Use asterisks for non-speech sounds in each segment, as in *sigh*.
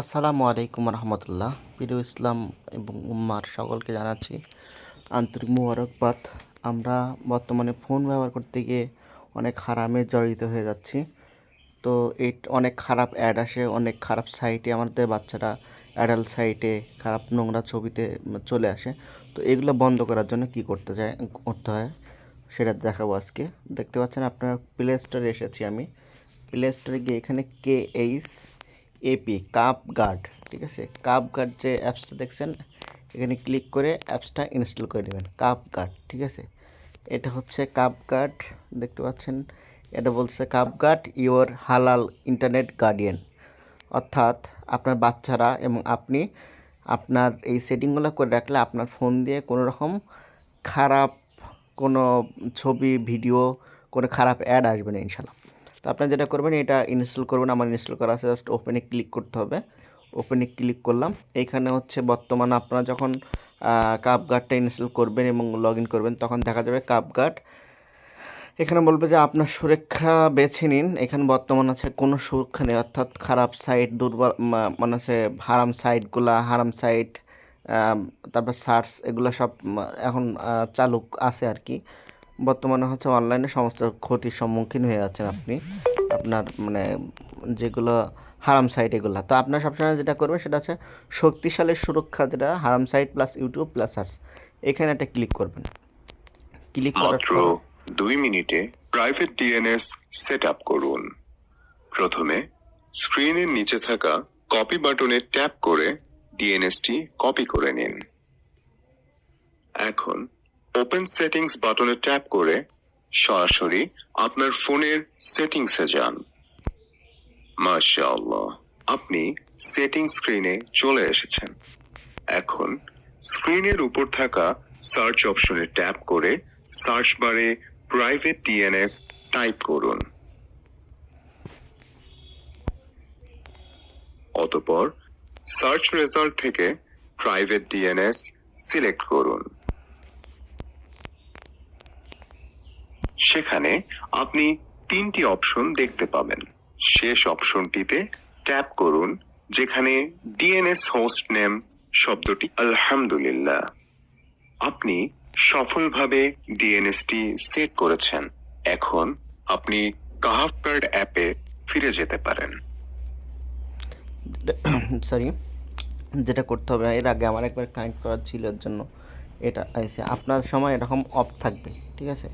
আসসালামু আলাইকুম রহমতুল্লাহ। প্রিয় ইসলাম এবং উম্মার সকলকে জানাচ্ছি আন্তরিক মুবারকবাদ। আমরা বর্তমানে ফোন ব্যবহার করতে গিয়ে অনেক হারামে জড়িত হয়ে যাচ্ছি। তো এই অনেক খারাপ অ্যাড আসে, অনেক খারাপ সাইটে আমাদের বাচ্চারা অ্যাডাল্ট সাইটে খারাপ নোংরা ছবিতে চলে আসে। তো এগুলো বন্ধ করার জন্য কি করতে যায়, করতে হয় সেটা দেখাবো আজকে। দেখতে পাচ্ছেন আপনার প্লে স্টোরে এসেছি আমি। প্লে স্টোরে গিয়ে এখানে কে এইচ এপি কাপ গার্ড ঠিক আছে? কাপ গার্ড যে অ্যাপসটা দেখছেন, এখানে ক্লিক করে অ্যাপসটা ইনস্টল করে নেবেন কাপ গার্ড ঠিক আছে? এটা হচ্ছে কাপ গার্ড দেখতে পাচ্ছেন? এটা বলছে Kahf guard your halal internet guardian অর্থাৎ আপনার বাচ্চারা এবং আপনি আপনার এই সেটিংগুলো করে রাখলে আপনার ফোন দিয়ে কোনো রকম খারাপ কোনো ছবি, ভিডিও, কোনো খারাপ অ্যাড আসবে না ইনশাল্লাহ। তো আপনারা যেটা করবেন, এটা ইনস্টল করবেন। আমার ইনস্টল করা আছে জাস্ট ওপেনে ক্লিক করতে হবে। ওপেনে ক্লিক করলাম। এইখানে হচ্ছে বর্তমানে আপনারা যখন কাপ গার্ডটা ইনস্টল করবেন এবং লগ করবেন, তখন দেখা যাবে কাপ গার্ড এখানে বলবে যে আপনার সুরক্ষা বেছে নিন। এখানে বর্তমান আছে কোনো সুরক্ষা নেই, অর্থাৎ খারাপ সাইট দুর্বল মানে আছে হারাম সাইটগুলা হারাম সাইট তারপর সার্চ এগুলো সব এখন চালু আছে আর কি। বর্তমানে হচ্ছে অনলাইনে সমস্ত ক্ষতির সম্মুখীন হয়ে যাচ্ছেন আপনি। আপনার মানে যেগুলো হারাম সাইট এগুলো। তো আপনার সবসময় যেটা করবেন সেটা হচ্ছে শক্তিশালী সুরক্ষা যেটা হারাম site plus YouTube plus search এখানে একটা ক্লিক করবেন। ক্লিক করার দুই মিনিটে প্রাইভেট ডিএনএস সেট আপ করুন। প্রথমে স্ক্রিনের নিচে থাকা কপি বাটনে ট্যাপ করে ডিএনএসটি কপি করে নিন। এখন ওপেন সেটিংস বাটনে ট্যাপ করে সরাসরি আপনার ফোনের সেটিংসে যান। মাশাআল্লাহ, আপনি সেটিং স্ক্রিনে চলে এসেছেন। এখন স্ক্রিনের উপর থাকা সার্চ অপশনে ট্যাপ করে সার্চ বারে প্রাইভেট ডিএনএস টাইপ করুন। অতপর সার্চ রেজাল্ট থেকে প্রাইভেট ডিএনএস সিলেক্ট করুন। সেখানে আপনি তিনটি অপশন দেখতে পাবেন। শেষ অপশনটিতে ট্যাপ করুন, যেখানে ডিএনএস হোস্ট নেম শব্দটি আলহামদুলিল্লাহ। আপনি সফলভাবে ডিএনএসটি সেট করেছেন। এখন আপনি কাহাফকার্ড অ্যাপে ফিরে যেতে পারেন। *coughs* সরি যেটা করতে হবে, এর আগে আমার একবার কানেক্ট করা ছিল, এর জন্য এটা আপনার সময় এরকম অফ থাকবে, ঠিক আছে?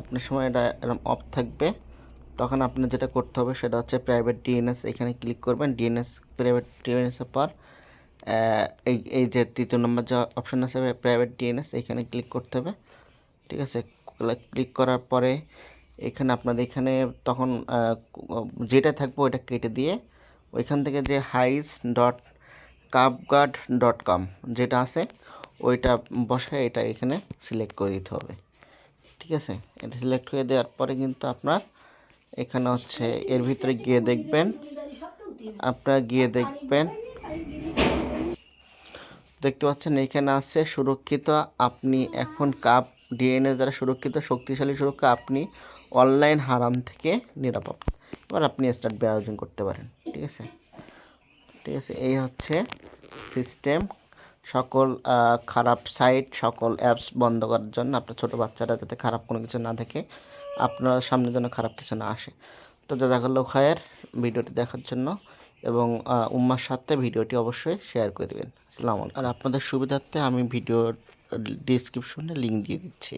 আপনার সময় এটা এরকম অফ থাকবে। তখন আপনার যেটা করতে হবে সেটা হচ্ছে প্রাইভেট ডিএনএস এখানে ক্লিক করবেন। ডিএনএস প্রাইভেট ডিএনএসের পর এই এই যে তৃতীয় নম্বর যে অপশন আছে প্রাইভেট ডিএনএস এখানে ক্লিক করতে হবে। ঠিক আছে? ক্লিক করার পরে এখানে আপনার এখানে তখন যেটা থাকবে ওইটা কেটে দিয়ে ওইখান থেকে যে হাইস ডট কাপগার্ড ডট কম যেটা আছে, ওইটা বসায় এটা এখানে সিলেক্ট করে দিতে হবে। ঠিক আছে? এটা সিলেক্ট হয়ে দেওয়ার পরে কিন্তু আপনার এখানে হচ্ছে এর ভিতরে গিয়ে দেখবেন, আপনারা গিয়ে দেখবেন। দেখতে পাচ্ছেন এখানে আছে সুরক্ষিত, আপনি এখন কাপ ডিএনএ দ্বারা সুরক্ষিত, শক্তিশালী সুরক্ষা, আপনি অনলাইন হারাম থেকে নিরাপদ। এবার আপনি স্টার্ট ব্রাউজিং করতে পারেন, ঠিক আছে? ঠিক আছে, এই হচ্ছে সিস্টেম সকল খারাপ সাইট সকল অ্যাপস বন্ধ করার জন্য আপনার ছোটো বাচ্চারা যাতে খারাপ কোনো কিছু না দেখে, আপনার সামনে যেন খারাপ কিছু না আসে। তো জাজাকাল্লাহ খায়ের ভিডিওটি দেখার জন্য এবং উম্মার সাথে ভিডিওটি অবশ্যই শেয়ার করে দেবেন। আসসালামু আর আপনাদের সুবিধার্থে আমি ভিডিওর ডিসক্রিপশনে লিঙ্ক দিয়ে দিচ্ছি।